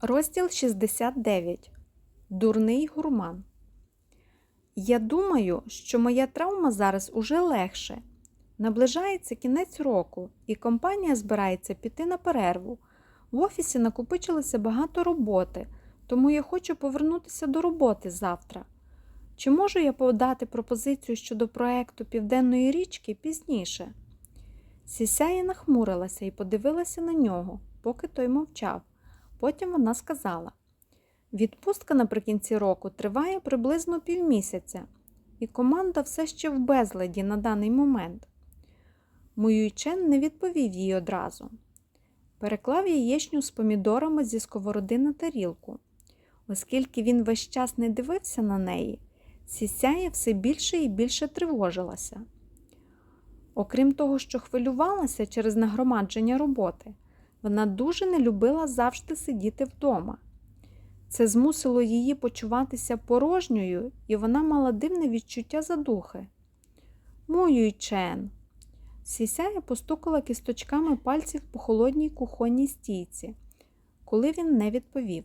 Розділ 69. Дурний гурман. Я думаю, що моя травма зараз уже легше. Наближається кінець року, і компанія збирається піти на перерву. В офісі накопичилося багато роботи, тому я хочу повернутися до роботи завтра. Чи можу я подати пропозицію щодо проекту Південної річки пізніше? Сісяя нахмурилася і подивилася на нього, поки той мовчав. Потім вона сказала: Відпустка наприкінці року триває приблизно півмісяця, і команда все ще в безладі на даний момент. Муюйчен не відповів їй одразу. Переклав яєчню з помідорами зі сковороди на тарілку. Оскільки він весь час не дивився на неї, сісяя все більше і більше тривожилася. Окрім того, що хвилювалася через нагромадження роботи, вона дуже не любила завжди сидіти вдома. Це змусило її почуватися порожньою, і вона мала дивне відчуття задухи. Мою Чен. Сісяя постукала кісточками пальців по холодній кухонній стійці, коли він не відповів.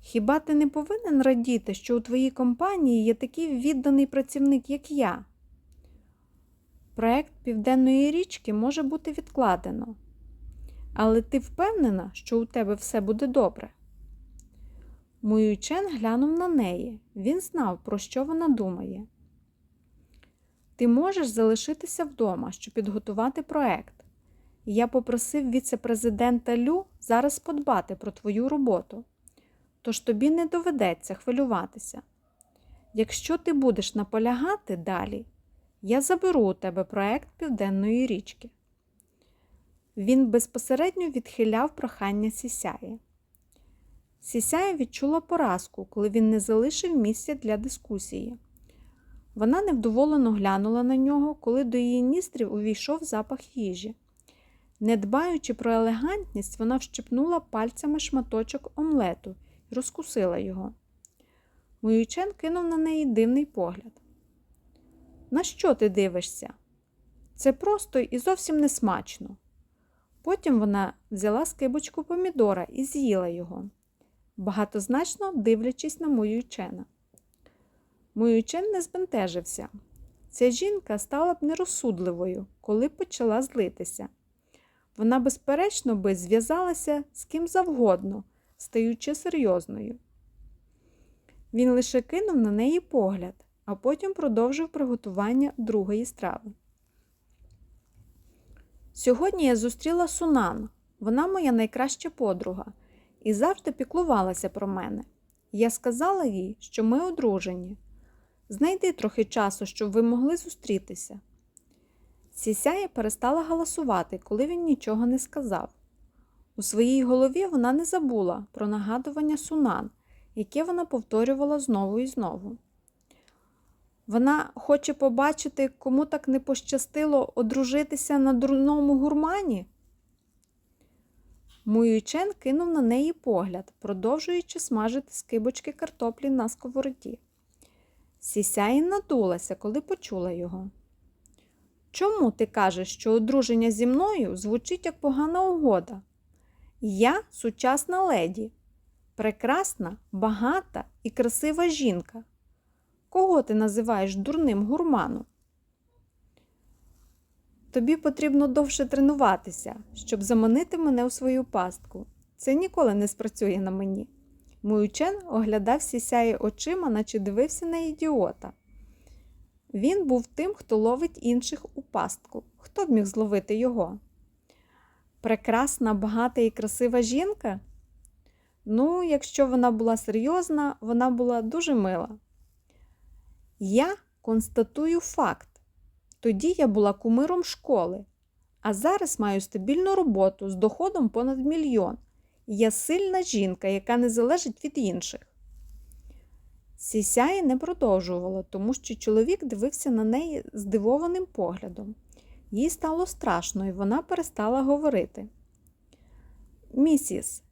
Хіба ти не повинен радіти, що у твоїй компанії є такий відданий працівник, як я? Проект Південної річки може бути відкладено. Але ти впевнена, що у тебе все буде добре? Муючен глянув на неї. Він знав, про що вона думає. Ти можеш залишитися вдома, щоб підготувати проект. Я попросив віце-президента Лю зараз подбати про твою роботу, тож тобі не доведеться хвилюватися. Якщо ти будеш наполягати далі, я заберу у тебе проект Південної річки. Він безпосередньо відхиляв прохання Сісяї. Сісяя відчула поразку, коли він не залишив місця для дискусії. Вона невдоволено глянула на нього, коли до її ністрів увійшов запах їжі. Не дбаючи про елегантність, вона вщипнула пальцями шматочок омлету і розкусила його. Моючен кинув на неї дивний погляд. На що ти дивишся? Це просто і зовсім не смачно. Потім вона взяла скибочку помідора і з'їла його, багатозначно дивлячись на Моюйчена. Моюйчен не збентежився. Ця жінка стала б нерозсудливою, коли почала злитися. Вона, безперечно, би зв'язалася з ким завгодно, стаючи серйозною. Він лише кинув на неї погляд, а потім продовжив приготування другої страви. Сьогодні я зустріла Сунан, вона моя найкраща подруга, і завжди піклувалася про мене. Я сказала їй, що ми одружені. Знайди трохи часу, щоб ви могли зустрітися. Сісяя перестала галасувати, коли він нічого не сказав. У своїй голові вона не забула про нагадування Сунан, яке вона повторювала знову і знову. Вона хоче побачити, кому так не пощастило одружитися на дурному гурмані. Муючен кинув на неї погляд, продовжуючи смажити скибочки картоплі на сковороді. Сісяїн надулася, коли почула його. Чому ти кажеш, що одруження зі мною звучить як погана угода? Я сучасна леді, прекрасна, багата і красива жінка. Кого ти називаєш дурним гурманом? Тобі потрібно довше тренуватися, щоб заманити мене у свою пастку. Це ніколи не спрацює на мені. Муючен оглядав сісяє очима, наче дивився на ідіота. Він був тим, хто ловить інших у пастку. Хто б міг зловити його? Прекрасна, багата і красива жінка? Ну, якщо вона була серйозна, вона була дуже мила. Я констатую факт. Тоді я була кумиром школи, а зараз маю стабільну роботу з доходом понад мільйон. Я сильна жінка, яка не залежить від інших. Сісяї не продовжувала, тому що чоловік дивився на неї здивованим поглядом. Їй стало страшно, і вона перестала говорити. Місіс,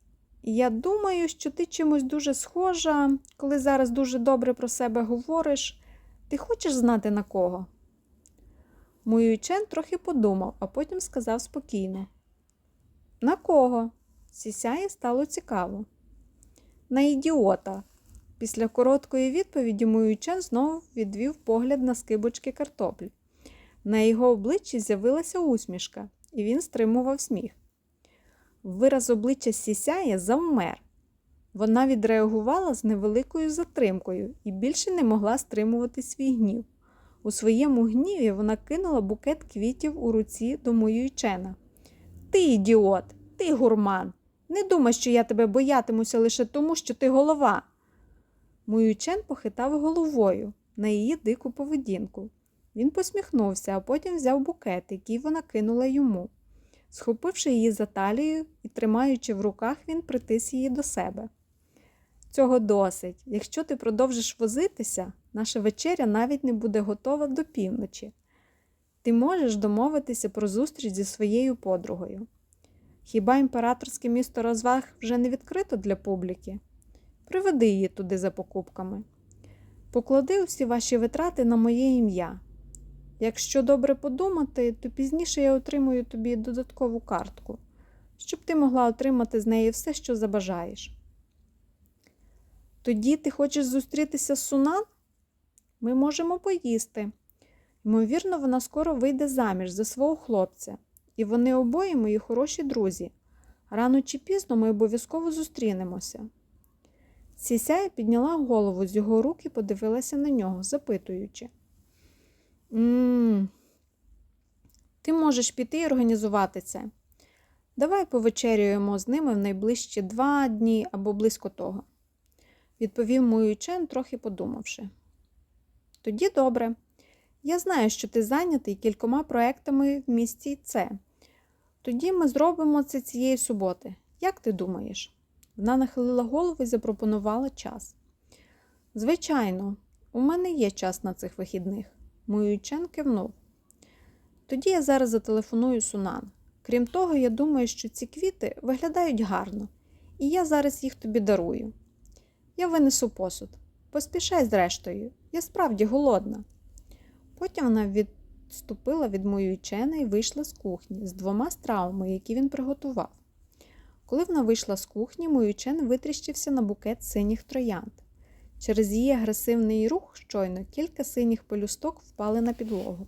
я думаю, що ти чимось дуже схожа, коли зараз дуже добре про себе говориш. Ти хочеш знати на кого? Муючен трохи подумав, а потім сказав спокійно. На кого? Сісяє стало цікаво. На ідіота. Після короткої відповіді Муючен знову відвів погляд на скибочки картоплі. На його обличчі з'явилася усмішка, і він стримував сміх. Вираз обличчя Сісяє завмер. Вона відреагувала з невеликою затримкою і більше не могла стримувати свій гнів. У своєму гніві вона кинула букет квітів у руці до Муючена. Ти ідіот, ти гурман. Не думай, що я тебе боятимуся лише тому, що ти голова. Муючен похитав головою на її дику поведінку. Він посміхнувся, а потім взяв букет, який вона кинула йому. Схопивши її за талію і тримаючи в руках, він притис її до себе. Цього досить. Якщо ти продовжиш возитися, наша вечеря навіть не буде готова до півночі. Ти можеш домовитися про зустріч зі своєю подругою. Хіба імператорське місто розваг вже не відкрито для публіки? Приведи її туди за покупками. Поклади усі ваші витрати на моє ім'я. Якщо добре подумати, то пізніше я отримую тобі додаткову картку, щоб ти могла отримати з неї все, що забажаєш. Тоді ти хочеш зустрітися з Сунан? Ми можемо поїсти. Ймовірно, вона скоро вийде заміж за свого хлопця, і вони обоє мої хороші друзі. Рано чи пізно ми обов'язково зустрінемося. Сісяя підняла голову з його рук і подивилася на нього, запитуючи. Мм, ти можеш піти і організувати це. Давай повечерюємо з ними в найближчі два дні або близько того, відповів Муючен, трохи подумавши. Тоді добре. Я знаю, що ти зайнятий кількома проектами в місті С. Тоді ми зробимо це цієї суботи. Як ти думаєш? Вона нахилила голову і запропонувала час. Звичайно, у мене є час на цих вихідних. Муючен кивнув. Тоді я зараз зателефоную Сунан. Крім того, я думаю, що ці квіти виглядають гарно, і я зараз їх тобі дарую. Я винесу посуд. Поспішай зрештою, я справді голодна. Потім вона відступила від моєї Муючена і вийшла з кухні з двома стравами, які він приготував. Коли вона вийшла з кухні, Муючен витріщився на букет синіх троянд. Через її агресивний рух щойно кілька синіх пелюсток впали на підлогу.